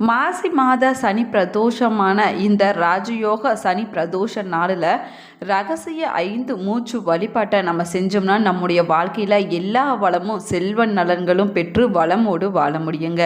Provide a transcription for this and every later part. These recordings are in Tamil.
மாசி மாத சனி பிரதோஷமான இந்த ராஜயோக சனி பிரதோஷ நாளில் ரகசிய ஐந்து மூச்சு வழிபாட்டை நம்ம செஞ்சோம்னா நம்முடைய வாழ்க்கையில் எல்லா வளமும் செல்வ நலன்களும் பெற்று வளமோடு வாழ முடியுங்க.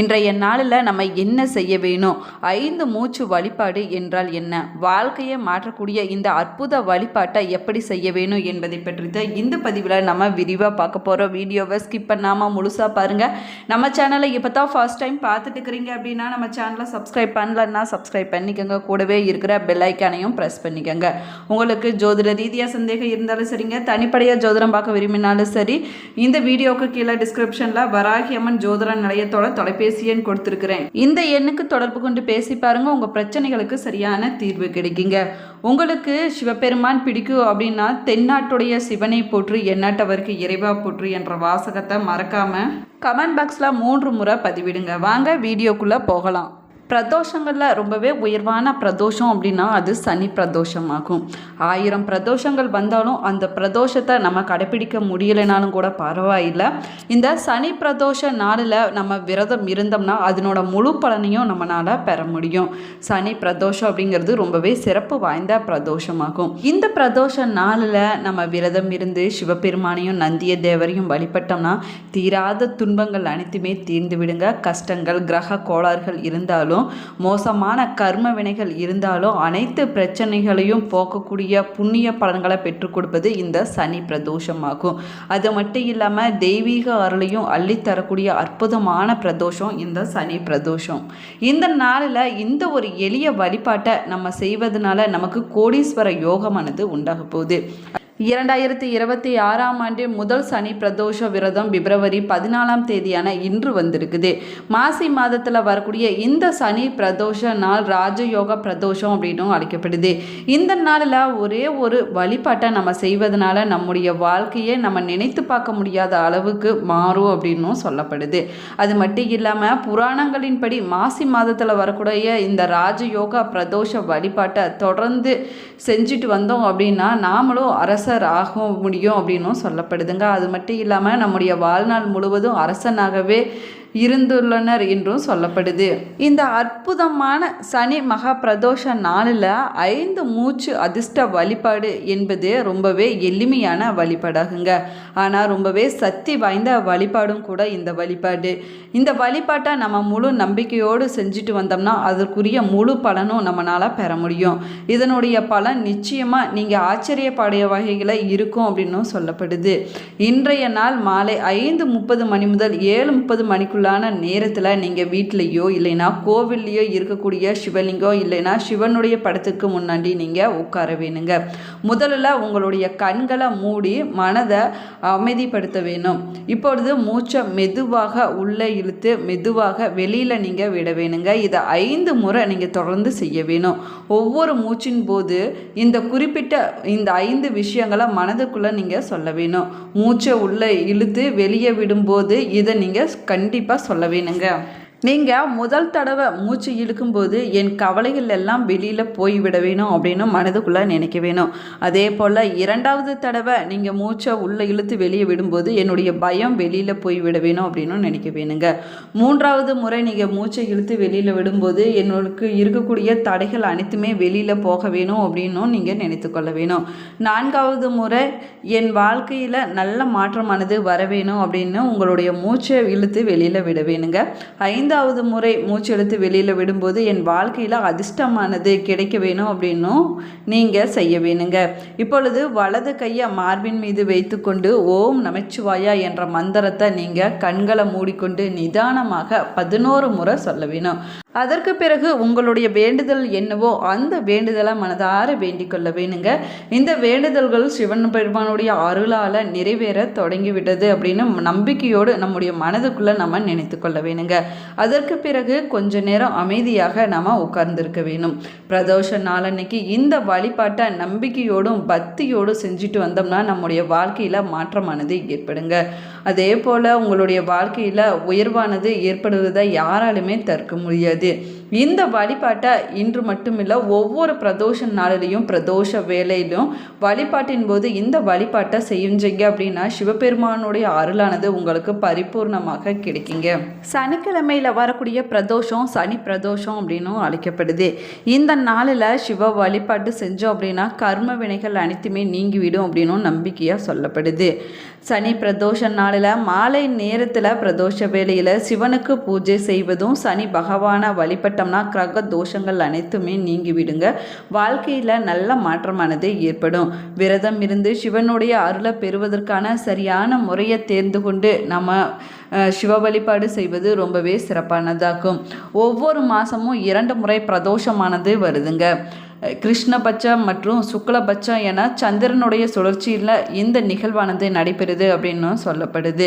இன்றைய நாளில் நம்ம என்ன செய்ய வேணும்? ஐந்து மூச்சு வழிபாடு என்றால் என்ன? வாழ்க்கையை மாற்றக்கூடிய இந்த அற்புத வழிபாட்டை எப்படி செய்ய வேணும் என்பதை பற்றி தான் இந்த பதிவில் நம்ம விரிவாக பார்க்க போகிறோம் வீடியோவை ஸ்கிப் பண்ணாமல் முழுசாக பாருங்கள் நம்ம சேனலை இப்போ தான் ஃபர்ஸ்ட் டைம் பார்த்துட்டு இருக்கிறீங்க அப்படின்னு நம்ம சேனலை சப்ஸ்கிரைப் பண்ணலன்னா சப்ஸ்கிரைப் பண்ணிக்கோங்க. கூடவே இருக்கிற பெல்லைக்கானையும் ப்ரெஸ் பண்ணிக்கோங்க. உங்களுக்கு ஜோதிட ரீதியாக சந்தேகம் இருந்தாலும் சரிங்க. தனிப்படையாக ஜோதிடம் பார்க்க விரும்பினாலும் சரி இந்த வீடியோவுக்கு கீழே டிஸ்கிரிப்ஷனில் வராகி அம்மன் ஜோதிட நிலையத்தோட தொலைபேசி எண் கொடுத்துருக்குறேன். இந்த எண்ணுக்கு தொடர்பு கொண்டு பேசி பாருங்க. உங்கள் பிரச்சனைகளுக்கு சரியான தீர்வு கிடைக்குங்க. உங்களுக்கு சிவபெருமான் பிடிக்கும் அப்படின்னா தென்னாட்டுடைய சிவனை போற்று எண்ணாட்டவருக்கு இறைவா போற்று என்ற வாசகத்தை மறக்காம கமெண்ட் பாக்ஸில் மூன்று முறை பதிவிடுங்க. வாங்க வீடியோக்குள்ளே போகலாம். பிரதோஷங்களில் ரொம்பவே உயர்வான பிரதோஷம் அப்படின்னா அது சனி பிரதோஷமாகும். ஆயிரம் பிரதோஷங்கள் வந்தாலும் அந்த பிரதோஷத்தை நம்ம கடைப்பிடிக்க முடியலைனாலும் கூட பரவாயில்லை. இந்த சனி பிரதோஷ நாளில் நம்ம விரதம் இருந்தோம்னா அதனோட முழு பலனையும் நம்மளால் பெற முடியும். சனி பிரதோஷம் அப்படிங்கிறது ரொம்பவே சிறப்பு வாய்ந்த பிரதோஷமாகும். இந்த பிரதோஷ நாளில் நம்ம விரதம் இருந்து சிவபெருமானையும் நந்திய தேவரையும் வழிபட்டோம்னா தீராத துன்பங்கள் அனைத்துமே தீர்ந்து விடுங்க. கஷ்டங்கள் கிரக கோளாறுகள் இருந்தாலும் மோசமான கர்ம வினைகள் இருந்தாலும் அனைத்து பிரச்சனைகளையும் போக்கக்கூடிய புண்ணிய பலன்களை பெற்றுக் கொடுப்பது இந்த சனி பிரதோஷமாகும். அது மட்டும் இல்லாமல் தெய்வீக அருளையும் அள்ளித்தரக்கூடிய அற்புதமான பிரதோஷம் இந்த சனி பிரதோஷம். இந்த நாளில் இந்த ஒரு எளிய வழிபாட்டை நம்ம செய்வதனால நமக்கு கோடீஸ்வர யோகமானது உண்டாக போகுது. இரண்டாயிரத்தி இருபத்தி ஆறாம் ஆண்டு முதல் சனி பிரதோஷ விரதம் பிப்ரவரி பதினாலாம் தேதியான இன்று வந்திருக்குது. மாசி மாதத்தில் வரக்கூடிய இந்த சனி பிரதோஷ நாள் ராஜயோக பிரதோஷம் அப்படின்னும் அழைக்கப்படுது. இந்த நாளில் ஒரே ஒரு வழிபாட்டை நம்ம செய்வதனால நம்முடைய வாழ்க்கையை நம்ம நினைத்து பார்க்க முடியாத அளவுக்கு மாறும் அப்படின்னும் சொல்லப்படுது. அது மட்டும் இல்லாமல் புராணங்களின்படி மாசி மாதத்தில் வரக்கூடிய இந்த ராஜயோக பிரதோஷ வழிபாட்டை தொடர்ந்து செஞ்சுட்டு வந்தோம் அப்படின்னா நாமளும் அரசு அரசர் ஆக முடியும் அப்படின்னும் சொல்லப்படுதுங்க. அது மட்டும் இல்லாமல் நம்முடைய வாழ்நாள் முழுவதும் அரசனாகவே இருந்துள்ளனர் என்றும் சொல்லப்படுது. இந்த அற்புதமான சனி மகா பிரதோஷ நாளில் ஐந்து மூச்சு அதிர்ஷ்ட வழிபாடு என்பது ரொம்பவே எளிமையான வழிபாடாகுங்க. ஆனால் ரொம்பவே சக்தி வாய்ந்த வழிபாடும் கூட இந்த வழிபாடு. இந்த வழிபாட்டை நம்ம முழு நம்பிக்கையோடு செஞ்சுட்டு வந்தோம்னா அதற்குரிய முழு பலனும் நம்மளால் பெற முடியும். இதனுடைய பலன் நிச்சயமாக நீங்கள் ஆச்சரியப்படைய வகைகளை இருக்கும் அப்படின்னும் சொல்லப்படுது. இன்றைய நாள் மாலை ஐந்து முப்பது மணி முதல் ஏழு முப்பது மணிக்குள்ளான நேரத்தில் நீங்கள் வீட்லேயோ இல்லைன்னா கோவில்லையோ இருக்கக்கூடிய சிவலிங்கம் இல்லைன்னா சிவனுடைய படத்துக்கு முன்னாடி நீங்கள் உட்கார வேணுங்க. முதல்ல உங்களுடைய கண்களை மூடி மனதை அமைதிப்படுத்த வேணும் இப்பொழுது மூச்சை மெதுவாக உள்ளே இழுத்து மெதுவாக வெளியில் நீங்கள் விட வேணுங்க. இதை ஐந்து முறை நீங்கள் தொடர்ந்து செய்ய வேணும். ஒவ்வொரு மூச்சின் போது இந்த குறிப்பிட்ட இந்த ஐந்து விஷயங்களை மனதுக்குள்ளே நீங்கள் சொல்ல வேணும். மூச்சை உள்ளே இழுத்து வெளியே விடும்போது இதை நீங்கள் கண்டிப்பாக சொல்ல வேணுங்க. நீங்கள் முதல் தடவை மூச்சு இழுக்கும்போது என் கவலைகள் எல்லாம் வெளியில் போய்விட வேணும் அப்படின்னு மனதுக்குள்ளே நினைக்க வேணும். அதே போல் இரண்டாவது தடவை நீங்கள் மூச்சை உள்ளே இழுத்து வெளியே விடும்போது என்னுடைய பயம் வெளியில் போய்விட வேணும் அப்படின்னு நினைக்க வேணுங்க. மூன்றாவது முறை நீங்கள் மூச்சை இழுத்து வெளியில் விடும்போது என்னோடக்கு இருக்கக்கூடிய தடைகள் அனைத்துமே வெளியில் போக வேணும் அப்படின்னும் நீங்கள் நினைத்து கொள்ள வேணும். நான்காவது முறை என் வாழ்க்கையில் நல்ல மாற்றமானது வர வேணும் அப்படின்னு உங்களுடைய மூச்சை இழுத்து வெளியில் விட வேணுங்க. ஐந்து ஐந்தாவது முறை மூச்செழுத்து வெளியில் விடும்போது என் வாழ்க்கையில் அதிர்ஷ்டமானது கிடைக்க வேணும் அப்படின்னும் நீங்கள் செய்ய வேணுங்க. இப்பொழுது வலது கையை மார்பின் மீது வைத்துக்கொண்டு ஓம் நமச்சிவாயா என்ற மந்திரத்தை நீங்கள் கண்களை மூடிக்கொண்டு நிதானமாக பதினோரு முறை சொல்ல வேணும். அதற்கு பிறகு உங்களுடைய வேண்டுதல் என்னவோ அந்த வேண்டுதலை மனதார வேண்டிக்கொள்ள வேணுங்க. இந்த வேண்டுதல்கள் சிவன் பெருமானுடைய அருளால் நிறைவேற தொடங்கிவிட்டது அப்படின்னு நம்பிக்கையோடு நம்முடைய மனதுக்குள்ளே நம்ம நினைத்து கொள்ள வேணுங்க. அதற்கு பிறகு கொஞ்ச நேரம் அமைதியாக நம்ம உட்கார்ந்துருக்க வேணும். பிரதோஷ நாளன்னைக்கு இந்த வழிபாட்டை நம்பிக்கையோடும் பக்தியோடும் செஞ்சுட்டு வந்தோம்னா நம்முடைய வாழ்க்கையில் மாற்றமானது ஏற்படுங்க. அதே போல் உங்களுடைய வாழ்க்கையில் உயர்வானது ஏற்படுவதை யாராலுமே தடுக்க முடியாது. இந்த வழிபாட்டை இன்று மட்டுமில்லை ஒவ்வொரு பிரதோஷ நாளிலையும் பிரதோஷ வேலையிலும் வழிபாட்டின் போது இந்த வழிபாட்டை செஞ்சீங்க அப்படின்னா சிவபெருமானுடைய அருளானது உங்களுக்கு பரிபூர்ணமாக கிடைக்குங்க. சனிக்கிழமையில் வரக்கூடிய பிரதோஷம் சனி பிரதோஷம் அப்படின்னும் அழைக்கப்படுது. இந்த நாளில் சிவ வழிபாட்டு செஞ்சோம் அப்படின்னா கர்ம வினைகள் அனைத்துமே நீங்கிவிடும் அப்படின்னும் நம்பிக்கையாக சொல்லப்படுது. சனி பிரதோஷ நாளில் மாலை நேரத்தில் பிரதோஷ வேலையில் சிவனுக்கு பூஜை செய்வதும் சனி பகவானை வழிபட்ட வழிபட்டோம்னா கிரக தோஷங்கள் அனைத்துமே நீங்கி விடுங்க வாழ்க்கையில் நல்ல மாற்றமானது ஏற்படும். விரதம் இருந்து சிவனுடைய அருளை பெறுவதற்கான சரியான முறையை தேர்ந்து கொண்டு நம்ம அஹ், சிவ வழிபாடு செய்வது ரொம்பவே சிறப்பானதாகும். ஒவ்வொரு மாதமும் இரண்டு முறை பிரதோஷமானது வருதுங்க. கிருஷ்ணபட்சம் மற்றும் சுக்லபட்சம் என சந்திரனுடைய சுழற்சியில் இந்த நிகழ்வானது நடைபெறுது அப்படின்னு சொல்லப்படுது.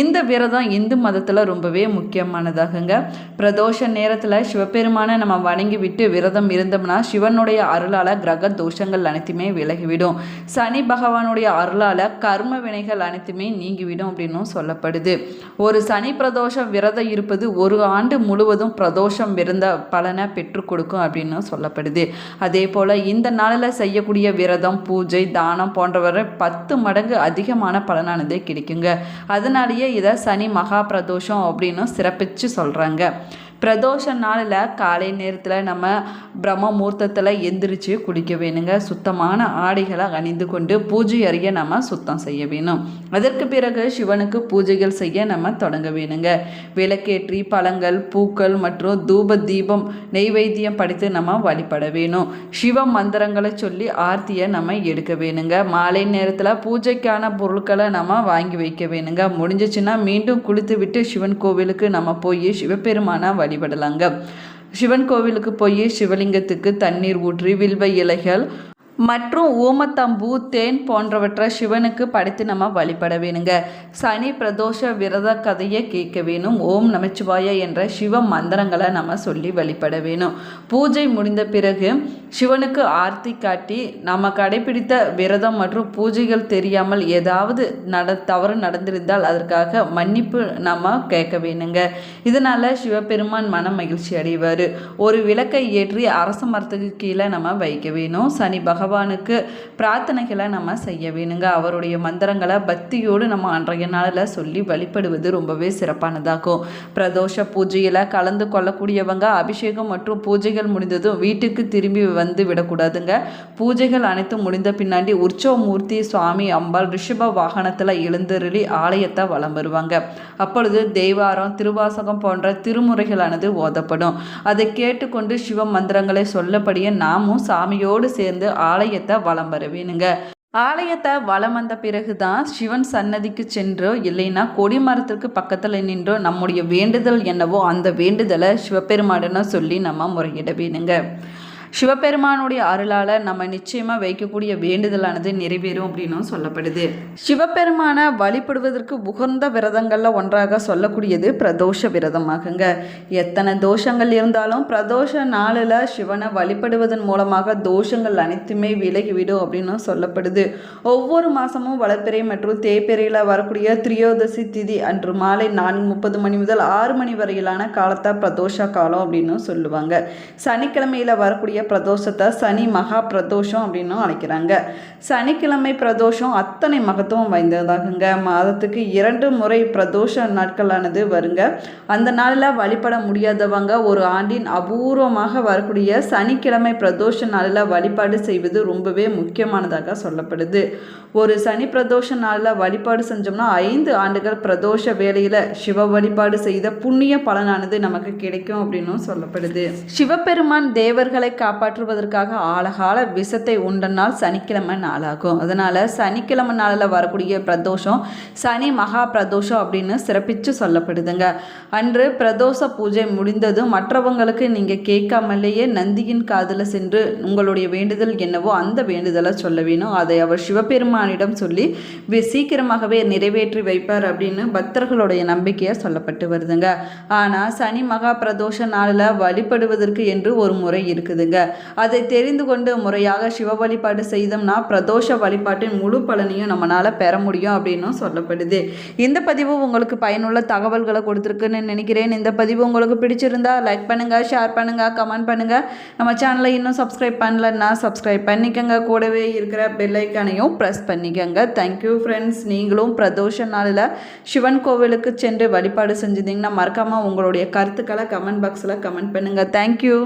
இந்த விரதம் இந்து மதத்தில் ரொம்பவே முக்கியமானதாகுங்க. பிரதோஷ நேரத்தில் சிவபெருமானை நம்ம வணங்கி விட்டு விரதம் இருந்தோம்னா சிவனுடைய அருளால் கிரக தோஷங்கள் அனைத்துமே விலகிவிடும். சனி பகவானுடைய அருளால் கர்ம வினைகள் அனைத்துமே நீங்கிவிடும் அப்படின்னும் சொல்லப்படுது. ஒரு சனி பிரதோஷம் விரதம் இருப்பது ஒரு ஆண்டு முழுவதும் பிரதோஷம் விருந்த பலனை பெற்றுக் கொடுக்கும் அப்படின்னு சொல்லப்படுது. அது அதே போல் இந்த நாளில் செய்யக்கூடிய விரதம் பூஜை தானம் போன்றவரை பத்து மடங்கு அதிகமான பலனானது கிடைக்குங்க. அதனாலேயே இதை சனி மகா பிரதோஷம் அப்படின்னு சிறப்பிச்சு சொல்கிறாங்க பிரதோஷ நாளில் காலை நேரத்தில் நம்ம பிரம்ம முகூர்த்தத்தில் எந்திரிச்சு குளிக்க வேணுங்க. சுத்தமான ஆடைகளை அணிந்து கொண்டு பூஜை அறைய நம்ம சுத்தம் செய்ய வேணும். அதற்கு பிறகு சிவனுக்கு பூஜைகள் செய்ய நம்ம தொடங்க வேணுங்க. விளக்கேற்றி பழங்கள் பூக்கள் மற்றும் தூப தீபம் நெய்வேத்தியம் படித்து நம்ம வழிபட வேணும். சிவ மந்திரங்களை சொல்லி ஆர்த்தியை நம்ம எடுக்க வேணுங்க. மாலை நேரத்தில் பூஜைக்கான பொருட்களை நம்ம வாங்கி வைக்க வேணுங்க. முடிஞ்சிச்சுன்னா மீண்டும் குளித்து விட்டு சிவன் கோவிலுக்கு நம்ம போய் சிவபெருமானை வழிபடலாங்க. சிவன் கோவிலுக்கு போய் சிவலிங்கத்துக்கு தண்ணீர் ஊற்றி வில்வ இலைகள் மற்றும் ஊமத்தம்பூ தேன் போன்றவற்றை சிவனுக்கு படைத்து நம்ம வழிபட வேணுங்க. சனி பிரதோஷ விரத கதையை கேட்க வேணும். ஓம் நமச்சிவாய என்ற சிவ மந்திரங்களை நம்ம சொல்லி வழிபட வேணும். பூஜை முடிந்த பிறகு சிவனுக்கு ஆர்த்தி காட்டி நம்ம கடைபிடித்த விரதம் மற்றும் பூஜைகள் தெரியாமல் ஏதாவது நட தவறு நடந்திருந்தால் அதற்காக மன்னிப்பு நம்ம கேட்க வேணுங்க. இதனால் சிவபெருமான் மன மகிழ்ச்சி அடைவார். ஒரு விளக்கை ஏற்றி அரச மரத்துக்கு கீழே நம்ம வைக்க வேணும். சனி பகவான் பகவானுக்கு பிரார்த்தனைகளை நம்ம செய்ய வேணுங்க. அவருடைய மந்திரங்களை பக்தியோடு நம்ம அன்றைய நாளில் சொல்லி வழிபடுவது ரொம்பவே சிறப்பானதாகும். பிரதோஷ பூஜையில் கலந்து கொள்ளக்கூடியவங்க அபிஷேகம் மற்றும் பூஜைகள் முடிந்ததும் வீட்டுக்கு திரும்பி வந்து விடக்கூடாதுங்க. பூஜைகள் அனைத்தும் முடிந்த பின்னாடி உற்சவமூர்த்தி சுவாமி அம்பாள் ரிஷப வாகனத்தில் எழுந்தருளி ஆலயத்தை வலம் வருவாங்க அப்பொழுது தெய்வாரம் திருவாசகம் போன்ற திருமுறைகளானது ஓதப்படும். அதை கேட்டுக்கொண்டு சிவ மந்திரங்களை சொல்லபடியே நாமும் சாமியோடு சேர்ந்து ஆலயத்தை வலம் வர வேணுங்க ஆலயத்தை வலம் வந்த பிறகு தான் சிவன் சன்னதிக்கு சென்றோ இல்லைன்னா கொடிமரத்திற்கு பக்கத்தில் நின்றோ நம்முடைய வேண்டுதல் என்னவோ அந்த வேண்டுதலை சிவபெருமாடன சொல்லி நம்ம முறையிட வேணுங்க சிவபெருமானுடைய அருளால் நம்ம நிச்சயமாக வைக்கக்கூடிய வேண்டுதலானது நிறைவேறும் அப்படின்னும் சொல்லப்படுது. சிவபெருமானை வழிபடுவதற்கு உகந்த விரதங்களில் ஒன்றாக சொல்லக்கூடியது பிரதோஷ விரதமாகுங்க. எத்தனை தோஷங்கள் இருந்தாலும் பிரதோஷ நாளில் சிவனை வழிபடுவதன் மூலமாக தோஷங்கள் அனைத்துமே விலகிவிடும் அப்படின்னு சொல்லப்படுது. ஒவ்வொரு மாதமும் வளர்ப்பிறை மற்றும் தேய்பிறையில் வரக்கூடிய திரியோதசி திதி அன்று மாலை நான்கு முப்பது மணி முதல் ஆறு மணி வரையிலான காலத்தை பிரதோஷ காலம் அப்படின்னு சொல்லுவாங்க. சனிக்கிழமையில் வரக்கூடிய பிரதோஷத்தை சனி மகா பிரதோஷம் அப்படின்னும் அழைக்கிறாங்க. சனிக்கிழமை பிரதோஷம் அத்தனை மகத்துவம் வாய்ந்ததாகுங்க. மாதத்துக்கு இரண்டு முறை பிரதோஷ நாட்களானது வருங்க. அந்த நாளில் வழிபட முடியாதவங்க ஒரு ஆண்டின் அபூர்வமாக வரக்கூடிய சனிக்கிழமை பிரதோஷ நாளில் வழிபாடு செய்வது ரொம்பவே முக்கியமானதாக சொல்லப்படுது. ஒரு சனி பிரதோஷ நாளில் வழிபாடு செஞ்சோம்னா ஐந்து ஆண்டுகள் பிரதோஷ வேலையில் சிவ வழிபாடு செய்த புண்ணிய பலனானது நமக்கு கிடைக்கும் அப்படின்னும் சொல்லப்படுது. சிவபெருமான் தேவர்களை காப்பாற்றுவதற்காக ஆழகால விஷத்தை உண்ட நாள் சனிக்கிழமை நாளாகும். அதனால் சனிக்கிழமை நாளில் வரக்கூடிய பிரதோஷம் சனி மகா பிரதோஷம் அப்படின்னு சிறப்பித்து சொல்லப்படுதுங்க. அன்று பிரதோஷ பூஜை முடிந்ததும் மற்றவங்களுக்கு நீங்கள் கேட்காமலேயே நந்தியின் காதில் சென்று உங்களுடைய வேண்டுதல் என்னவோ அந்த வேண்டுதலை சொல்ல வேணும். அதை அவர் சிவபெருமான் சிவபெருமானிடம் சொல்லி சீக்கிரமாகவே நிறைவேற்றி வைப்பார் அப்படின்னு பக்தர்களுடைய நம்பிக்கையாக சொல்லப்பட்டு வருதுங்க. ஆனால் சனி மகா பிரதோஷ நாளில் வழிபடுவதற்கு என்று ஒரு முறை இருக்குதுங்க. அதை தெரிந்து கொண்டு முறையாக சிவ வழிபாடு செய்தோம்னா பிரதோஷ வழிபாட்டின் முழு பலனையும் நம்மளால் பெற முடியும் அப்படின்னும் சொல்லப்படுது. இந்த பதிவு உங்களுக்கு பயனுள்ள தகவல்களை கொடுத்துருக்குன்னு நினைக்கிறேன். இந்த பதிவு உங்களுக்கு பிடிச்சிருந்தா லைக் பண்ணுங்கள் ஷேர் பண்ணுங்கள் கமெண்ட் பண்ணுங்கள் நம்ம சேனலை இன்னும் சப்ஸ்கிரைப் பண்ணலன்னா சப்ஸ்கிரைப் பண்ணிக்கோங்க. கூடவே இருக்கிற பெல்லைக்கானையும் ப்ரெஸ் பண்ணிக்கோங்க. தேங்க்யூ ஃப்ரெண்ட்ஸ் நீங்களும் பிரதோஷ நாளில் சிவன் கோவிலுக்கு சென்று வழிபாடு செஞ்சிருந்தீங்கன்னா மறக்காமல் உங்களுடைய கருத்துக்களை கமெண்ட் பாக்ஸில் கமெண்ட் பண்ணுங்கள் தேங்க்யூ